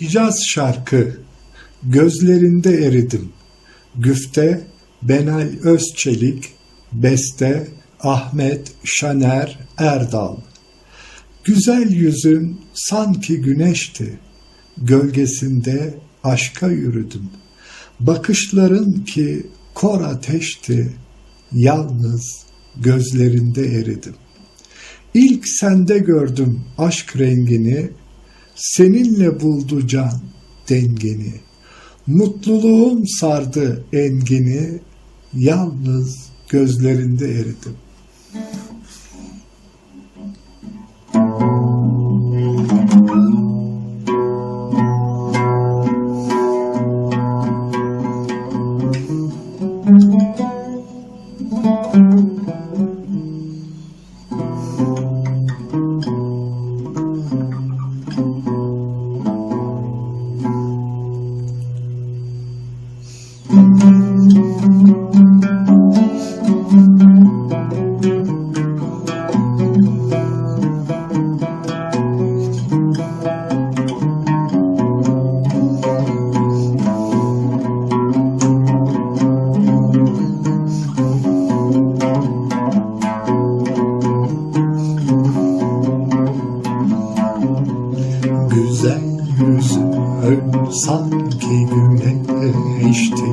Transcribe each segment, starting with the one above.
Hicaz şarkı, gözlerinde eridim. Güfte, Benal Özçelik, Beste, Ahmet Şaner Erdal. Güzel yüzün sanki güneşti, gölgesinde aşka yürüdüm. Bakışların ki kor ateşti, yalnız gözlerinde eridim. İlk sende gördüm aşk rengini, seninle buldu can dengeni. Mutluluğum sardı engini, yalnız gözlerinde eridim. Güzel yüzün sanki güneşti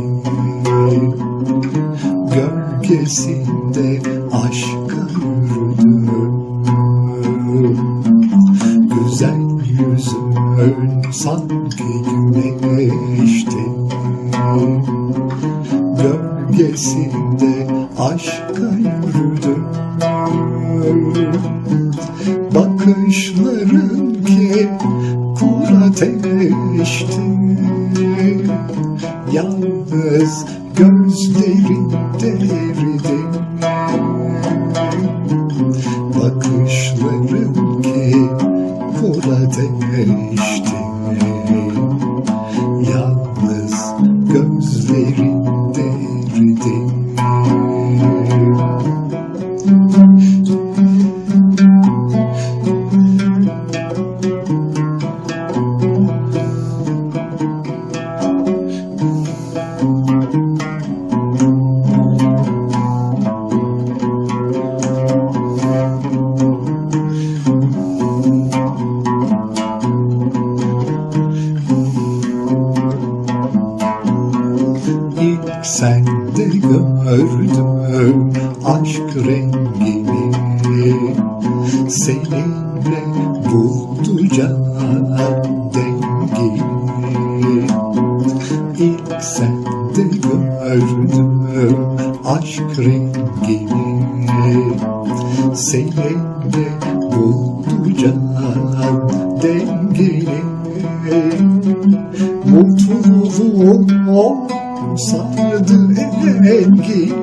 Gölgesinde aşka yürüdüm Güzel yüzün sanki güneşti Gölgesinde aşka yürüdüm Bakışların ki kur ateşti Yalnız gözlerinde eridim Bakışların ki kur ateşti Yalnız gözlerinde eridim sende gördüm aşk rengini. Seninle buldu can dengini. İlk sende gördüm aşk rengini. Seninle buldu can dengini Mutluluğum sardı engin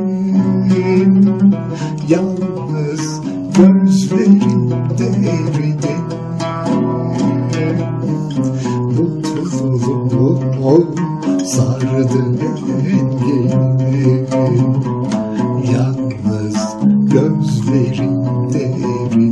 Yalnız gözlerin derdi Mutluluğum sardı engin Yalnız gözlerin derdi